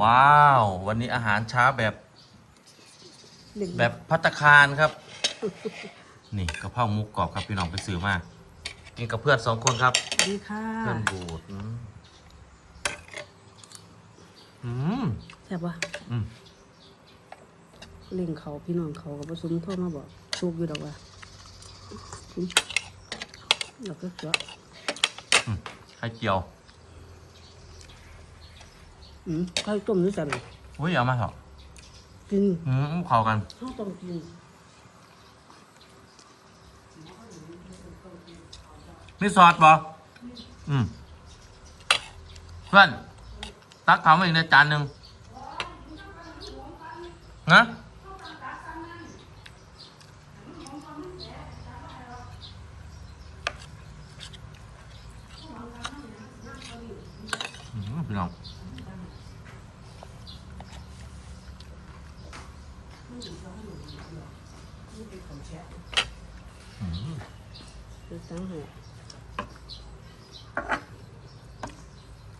ว้าว วันนี้อาหารเช้าแบบเด็กแบบพัตตาคารครับ นี่กะเพราหมูกรอบครับพี่น้องไปซื้อมากินกับเพื่อนสองคนครับสวัสดีค่ะเพื่อนบูดอืมอืมแซ่บวะอืมเล่งเขาพี่น้องเขากับผสมโทษมาบอกชุกอยู่ดอกว่าอืมแล้วก็เสือไข่เจียว อืมข้าวต้มนี่สั่นอุ้ยเอามาเถอะกินอืมเข้ากันข้าวต้มกินมีซอสปะอืมเพื่อนตักเขามาอีกในจานหนึ่งนะอืมพี่น้อง เดี๋ยวตั้งให้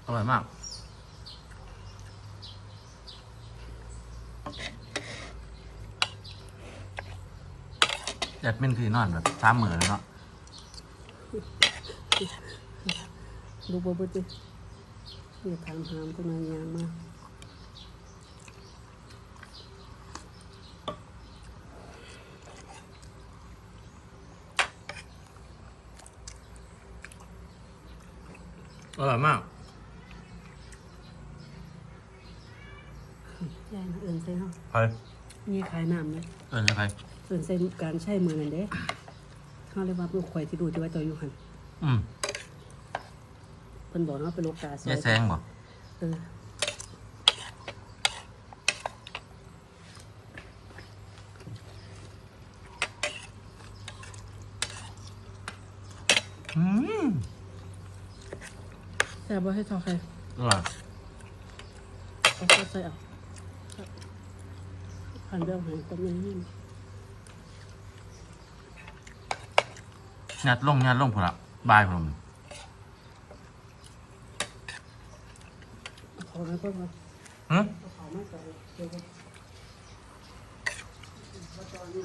อร่อยมาก แอดมินคือนอนแบบสามหมื่นแล้วเนาะดูบ่เบ่ดิอย่าถามหามตัวนั้นยางมา อร่อยมากยายนะเอินใส่เฮาใครมีขายน้ำเลยเอิญใครเอินใส่การใช้มือนั่นเด้เขาเรียกว่าลูกข่อยที่ดูที่ว่าเจ้าอยู่หันอืมเพิ่นบอกว่าเป็นโลกาซอยยายแซงบ่เอออื แต่บ่ให้ทอใครอร่อยเอาเข้าใส่เอาผ่านเรื่องหางต้มยังนี่งัดลงงัดลงพุ่นละบายพุ่นขอไม่ก็พอฮึเอาขอไม่ใส่เดี๋ยวก็ว่าตอนนี้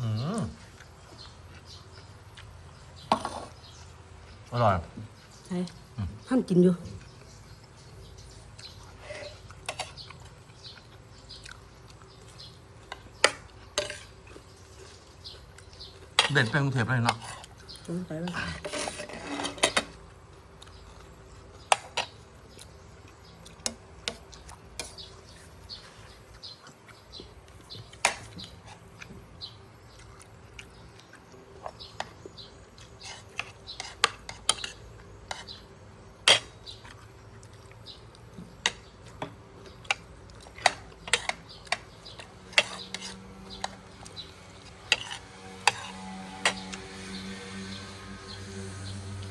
อืมอ ร่อย ใช่ท่านกินอยู่เด่นเป็นกรุงเทพเลยเนาะสงสัยว่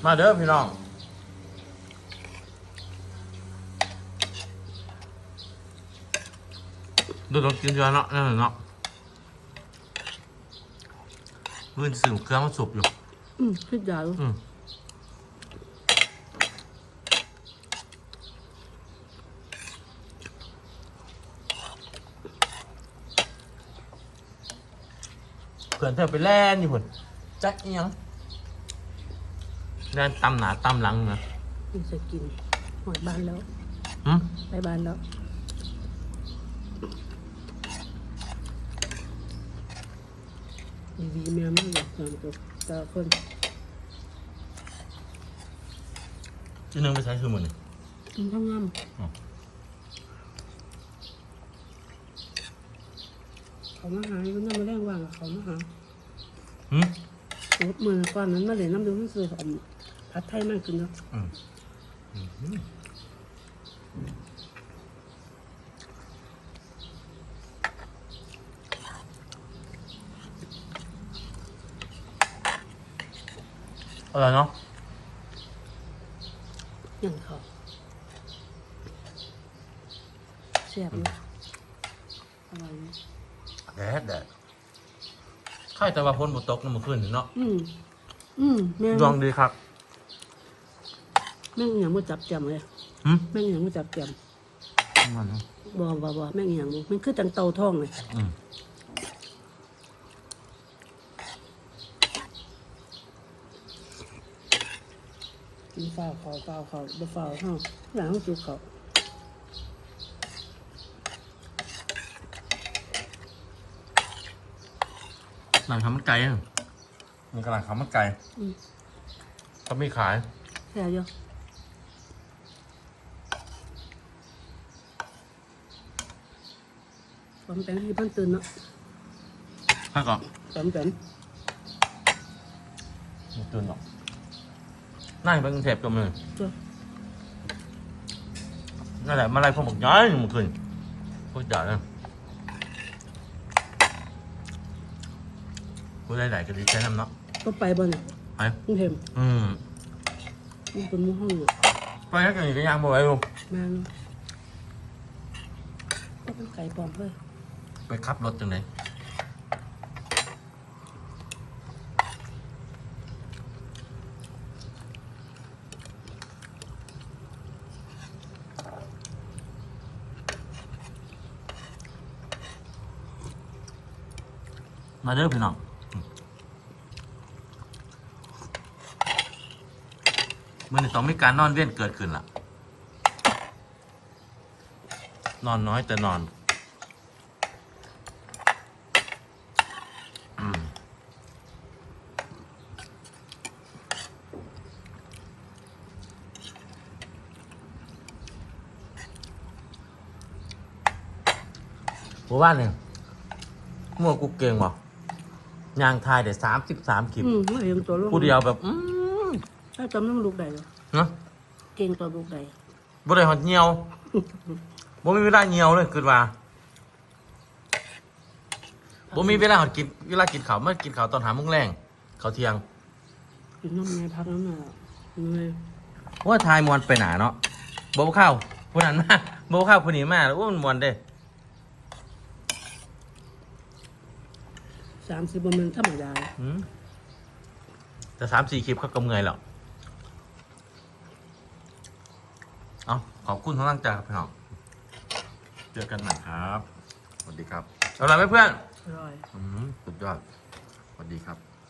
มาเด้อพี่น้อง ดูดกินเยอะเนาะนั่นเนาะมื่นสื่อเครื่องมันสุกอยู่ อืมคิดยาอยู่อืมเพื่อนเธอไปแล่นอยู่พุ่นจักอีหยัง แล่นตำหนาตำหลังนะมันจะกินหอดบ้านแล้วหืมไปบ้านแล้วดีๆแม่ไม่อยากทำตัวแต่คนจีนึงไปใช้คือมือนี่มันต้องงามอ๋อเขามาหาอยู่นั่นมาแรงว่างกับเขามาหาหืมโอ้มือก่อนนั้นมาเลยน้ำดูมันซื้ออัน ผัดไทยมากขึ้นเนาะอืมอืมอร่อยเนาะยังเขาแซ่บเนาะอร่อยเนาะแดดแดดใครแต่ว่าพ้นบุตกน้ำมันขึ้นเนาะอืมอืมแม่งดวงดีครับแม่งอหย่างมาจับแจมเลยหืมแม่งอหย่างมาจับแจมมันเนาะบ่บ่บ่แม่งอหย่างบ่มันคือจังเตาทองเลยอืมกินฟ้าวเขาฟ้าวเขาบ่ฟ้าวเฮาหลังจุกเขาหนังข้าวมันไก่อะมันกำลังข้าวมันไก่อืมเขาไม่ขาย แซ่บอยู่ ความแปลงที่เพิ่นตื่นเนาะถ้าก่อนความแปลงไม่ตื่นหรอกนั่งไปกรุงเทพก็มือตัวนั่นแหละมาไล่พวกหมกย้อยมันขึ้นพูดจ่าเลยพูดได้หลายก็ดีใจน้ำเนาะก็ไปบ่เนี่ยไปกรุงเทพอืมมันเป็นหมู่ห้องเนี่ยไปแล้วกันอีกก็ยังบ่ไหวลูกแม่นก็เป็นไก่ปลอมเลย ไปขับรถจังไหนมาเด้อพี่น้องอืมมันต้องมีการนอนเวียนเกิดขึ้นล่ะ นอนน้อยแต่นอน หัวบ้านเนี่ยมั่วกูเก่งว่ะยางทายได้สามสิบสามคลิปอืมว่าเห็นตัวลงผู้เดียวแบบอืมถ้าจำน้ำลูกใดเลยเนาะเก่งตัวลูกใดบ่ได้หอดเหี่ยวบ่มีเวลาเหี่ยวเลยคือว่าบ่มีเวลาหอดกินเวลากินข้าวเมื่อกินข้าวตอนหาโมงแรงข้าวเที่ยงกินน้ำไงพักน้ำน่ะไงว่าทายมวนไปหนาเนาะบ่เข้าผู้นั้นมาบ่เข้าผู้นี้มาแล้วโอ้มันมวนเด้ สามสิบมันธรรมดาอืมแต่สามสี่คลิปเขาก็เมื่อยแล้วเอาขอบคุณทั้งร่างใจครับพี่น้องเจอกันใหม่ครับ สวัสดีครับ เอาล่ะไรเพื่อนอร่อยๆอืมสุดยอด สวัสดีครับ